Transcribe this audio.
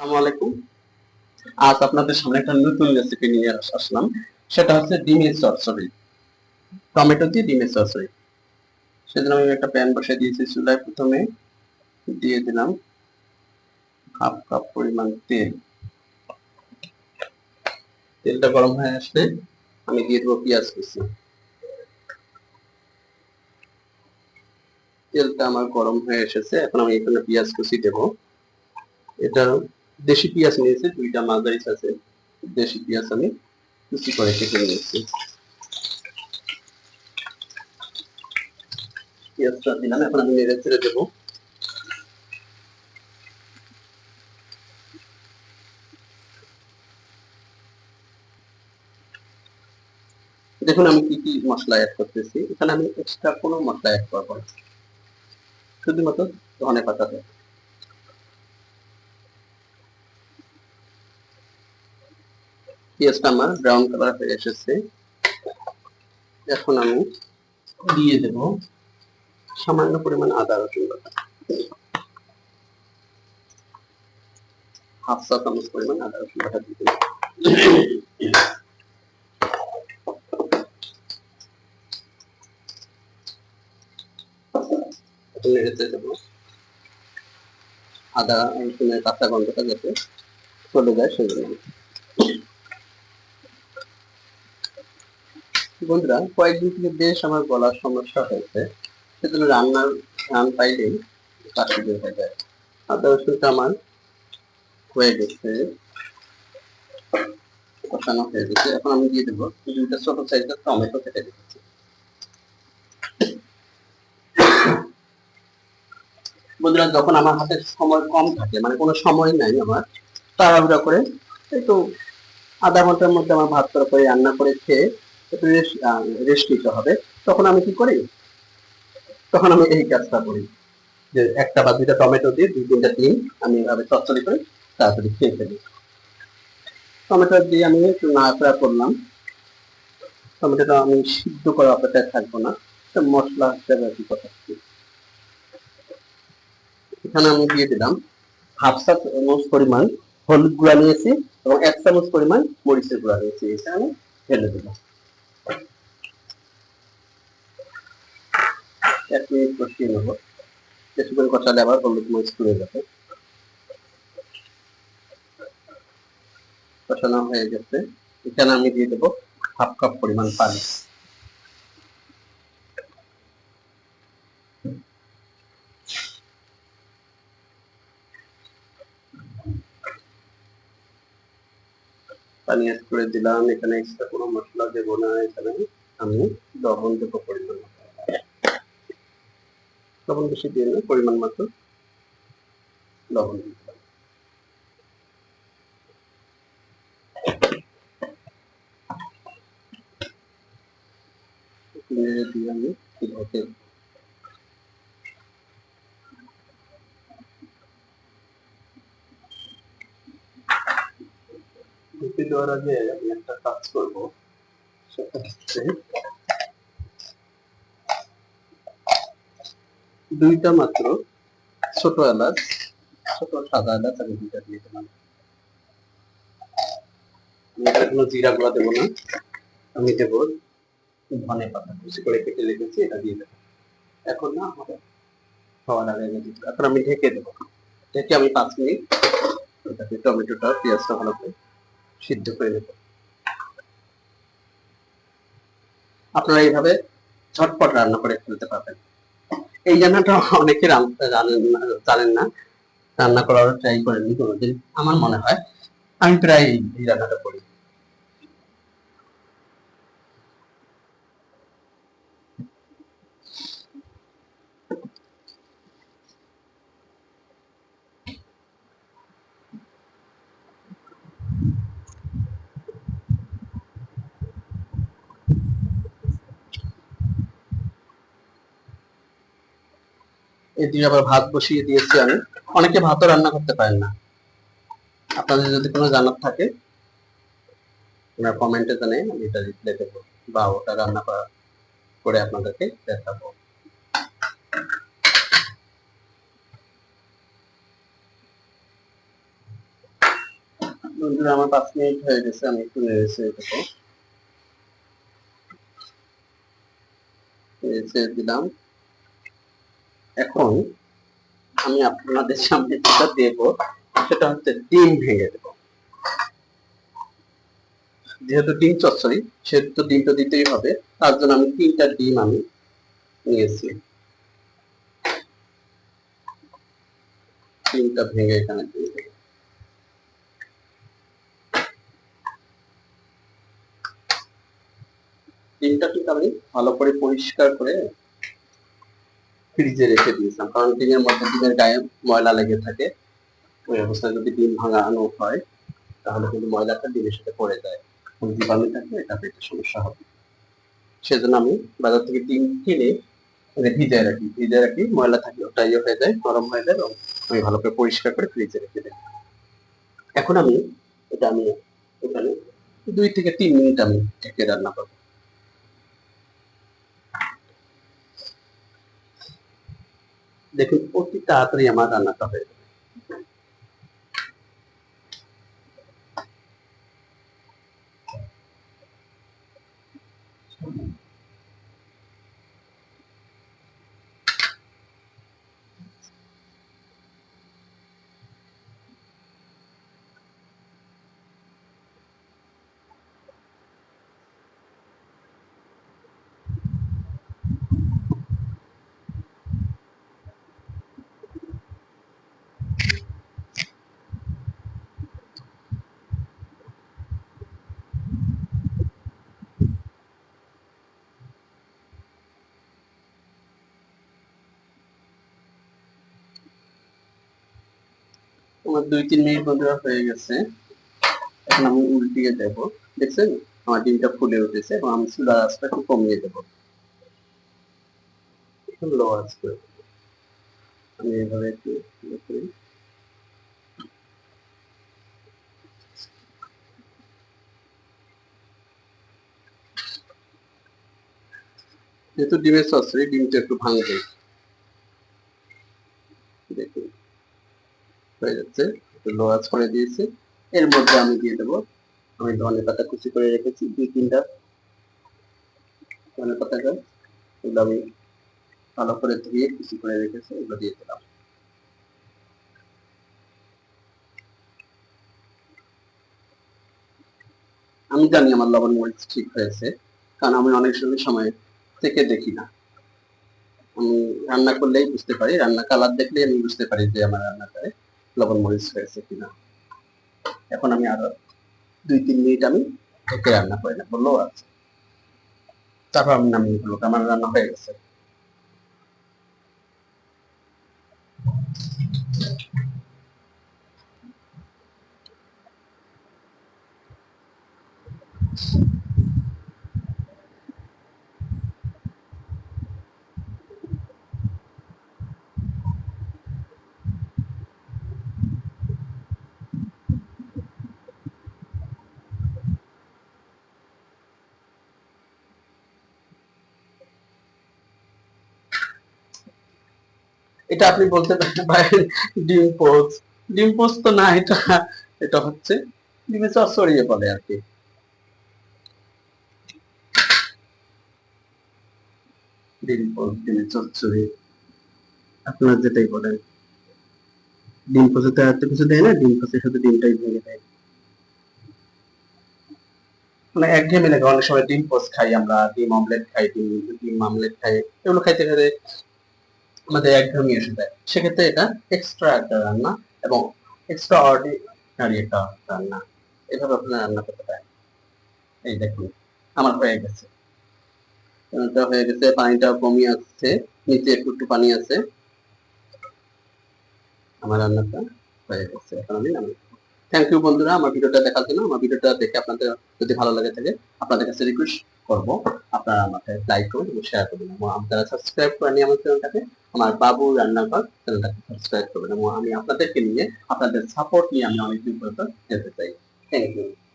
আলাইকুম। আজ আপনাদের সামনে একটা নতুন রেসিপি নিয়ে আসলাম। সেটা হচ্ছে ডিমের চচ্চড়ি টমেটো দিয়ে ডিমের চচ্চড়ি সেজন্য আমি একটা প্যান বসিয়ে দিয়েছি চুলায় প্রথমে। দিয়ে দিলাম হাফ কাপ পরিমাণ তেল। তেলটা গরম হয়ে আসলে আমি দিয়ে দেবো পেঁয়াজ কুচি। তেলটা আমার গরম হয়ে এসেছে। এখন আমি এখানে পেঁয়াজ কুচি দেবো। এটা দেশি পেঁয়াজ নিয়েছে, দুইটা মাঝারি আছে, দেশি পেঁয়াজ আমি কুচি করে কেটে নিয়েছি। পেঁয়াজটা দিলাম, এখন আমি নেড়ে ছেড়ে দেবো। দেখুন, আমি কি কি মশলা অ্যাড করতেছি। এখানে আমি এক্সট্রা কোনো মশলা অ্যাড করব না। শুধুমাত্র ধনে পাতা দেবো। আমার ব্রাউন কালার হয়ে এসেছে। এখন আমি দিয়ে দেব সামান্য পরিমাণ আদা রসুন বাটা। হাফ চা চামচ পরিমাণ আদা রসুন বাটা দিয়ে দেবো। আদা রসুনের কাঁচা গন্ধটা যাতে চলে যায় সেজন্য। বন্ধুরা, কয়েকদিন থেকে বেশ আমার গলার সমস্যা হয়েছে। সেজন্য রান্নার রান পাইলেই বের হয়ে যায়। আমার হয়ে গেছে, কষানো হয়ে গেছে। এখন আমি দিয়ে দেবো দুইটা ছোট টমেটো কেটে দিচ্ছি। বন্ধুরা, যখন আমার হাতে সময় কম থাকে মানে কোনো সময় নাই আমার, তাড়াহুড়া করে একটু আধা ঘণ্টার মধ্যে আমার ভাত তরকারি রান্না করে খেয়ে রেস্ট নিতে হবে। তখন আমি কি করি? তখন আমি এই কাজটা করি যে একটা বা দুইটা টমেটো দিয়ে দুই, তিনটা ডিম আমি এভাবে চচ্চড়ি করে তাড়াতাড়ি খেয়ে ফেলি। টমেটো দিয়ে আমি একটু নাড়াচাড়া করলাম। টমেটোটা আমি সিদ্ধ করা অপেক্ষায় থাকব না মশলা হিসাবে আর কি কথা এখানে আমি দিয়ে দিলাম হাফ চামচ পরিমাণ হলুদ গুঁড়া নিয়েছি এবং এক চামচ পরিমাণ মরিচের গুঁড়া নিয়েছি। এটা আমি ঢেলে দিলাম। কষিয়ে নেব কিছুক্ষণ কষালে আবার যাবে। কষানো হয়ে গেছে। এখানে আমি দিয়ে দেবো হাফ কাপ পরিমাণ পানি। পানি করে দিলাম। এখানে এক্সট্রা কোনো মশলা দেবো না। এখানে আমি লবণ দেবো পরিমাণ। লবণ বেশি দিয়ে না পরিমাণ মতো লবণ দিয়ে আমি দেওয়ার আগে আমি একটা কাজ করব, সেটা হচ্ছে দুইটা মাত্র, ছোট এলাচ, ছোট সাদা এলাচ আমি দুইটা দিয়ে দিলাম। এটা কোনো জিরা গুঁড়া দেবো না। আমি দেবো ধনে পাতা কুচি করে কেটে রেখেছি, এটা দিয়ে দেবো। এখন না আমাদের আগে আগে দিতে এখন আমি ঢেকে দেবো। ঢেকে আমি পাঁচ মিনিট এটাকে টমেটোটা, পেঁয়াজটা ভালো করে সিদ্ধ করে নেব। আপনারা এইভাবে ঝটপট রান্না করে ফেলতে পারবেন। এই রান্নাটা অনেকে জানেন না জানেন না। রান্না করার ট্রাই করেননি কোনোদিন, আমার মনে হয়। আমি প্রায় এই রান্নাটা করি এদিকে আবার ভাত বসিয়ে দিয়েছি আমি। অনেকে ভাতও রান্না করতে পারেন না। আপনাদের যদি কোনো জানার থাকে কমেন্টে জানাই, আমি এটা রিপ্লাই দেবো বা ওটা রান্না করা করে আপনাদেরকে দেখাবো। আমার পাঁচ মিনিট হয়ে গেছে, আমি একটু নেড়েছে নেড়েছে দিলাম। এখন আমি আপনাদের সামনে যেটা দেব, সেটা হচ্ছে ডিম ভেঙে দেব। যেহেতু ডিম চচ্চড়ি, সেহেতু ডিমটা দিতেই হবে, তার জন্য আমি তিনটা ডিম আমি নিয়েছি। ডিমটা ভেঙে এখানে দিয়ে দেব। ডিমটা কিন্তু আমি ভালো করে পরিষ্কার করে ফ্রিজে রেখে দিয়েছিলাম। কারণ ডিমের মধ্যে ডিমের গায়ে ময়লা লেগে থাকে। ওই অবস্থায় যদি ডিম ভাঙানো হয়, তাহলে কিন্তু ময়লাটা ডিমের সাথে পড়ে যায়। জীবাণু থাকলে এটা পেটে সমস্যা হবে। সেজন্য আমি বাজার থেকে ডিম কিনে ভিজায় রাখি। ভিজায় রাখি, ময়লা থাকলে ওটা ইয়ে হয়ে যায়, গরম হয়ে যায় এবং আমি ভালো করে পরিষ্কার করে ফ্রিজে রেখে দিই। এখন আমি, এটা আমি এখানে দুই থেকে তিন মিনিট আমি ঢেকে রান্না করব। দেখুন অতি তাড়াতাড়ি আমার রান্নাটা হয়ে আমার দুই, তিন মিনিট বন্ধুরা হয়ে গেছে। এখন আমি উল্টিয়ে দেবো। দেখছেন? আমার ডিমটা ফুলে উঠেছে এবং আমি চুলার আঁচটা একটু কমিয়ে দেবো। লো আঁচ আমি এভাবে একটু ইয়ে। যেহেতু ডিমের সসরি ডিমটা একটু ভাঙবে। দেখুন হয়ে যাচ্ছে লো করে দিয়েছি। এর মধ্যে আমি দিয়ে দেবো। আমি ধনে পাতা কুচি করে রেখেছি, দুই, তিনটা ধনে পাতা গাছ। এগুলো আমি ভালো করে ধুয়ে কুচি করে রেখেছি, এগুলো দিয়ে দিলাম। আমি জানি আমার লবণ মরিচ ঠিক হয়েছে, কারণ আমি অনেক সময় সময় থেকে দেখি না। আমি রান্না করলেই বুঝতে পারি, রান্না কালার দেখলেই আমি বুঝতে পারি যে আমার রান্নাটায় লবণ মরিচ হয়েছে কিনা। এখন আমি আরও দুই, তিন মিনিট আমি ঢেকে রান্না করে নেব, লো আছে। তারপর আমি নামিয়ে ফেলব, আমার রান্না হয়ে গেছে। এটা আপনি বলতে পারেন ডিম পোস্ট ডিম পোস্ট তো না, এটা এটা হচ্ছে ডিমে চচ্চড়িয়ে বলে আর কি। ডিম ডিমে আপনারা যেটাই বলেন। ডিম এত কিছু দেয় না, ডিম পোস্টের সাথে ডিমটাই ভেঙে দেয়। মানে একঘেয়েমি লাগে, অনেক সময় ডিম খাই আমরা, ডিম অমলেট খাই, ডিম ডিম আমলেট খাই। এগুলো খাইতে খাইতে আমাদের একঘেয়েমি এসে যায় সেক্ষেত্রে এটা এক্সট্রা একটা রান্না এবং এক্সট্রা অর্ডিনারি একটা রান্না। এভাবে আপনারা রান্না করতে পারেন। এই দেখুন, আমার হয়ে গেছে। রান্নাটা হয়ে গেছে, পানিটা কমিয়ে আসছে, নিচে একটু একটু পানি আছে। আমার রান্নাটা হয়ে গেছে। এখন আমি নামিয়ে থ্যাংক ইউ বন্ধুরা, আমার ভিডিওটা দেখার জন্য। আমার ভিডিওটা দেখে আপনাদের যদি ভালো লাগে থাকে আপনাদের কাছে রিকোয়েস্ট করব। আপনারা আমাকে লাইক করুন এবং শেয়ার করবেন। এবং আপনারা সাবস্ক্রাইব করেনি আমার চ্যানেলটাকে, আমার বাবু রান্নাঘর চ্যানেলটাকে সাবস্ক্রাইব করবেন। এবং আমি আপনাদেরকে নিয়ে, আপনাদের সাপোর্ট নিয়ে আমি অনেক দূর পর্যন্ত যেতে চাই। Thank you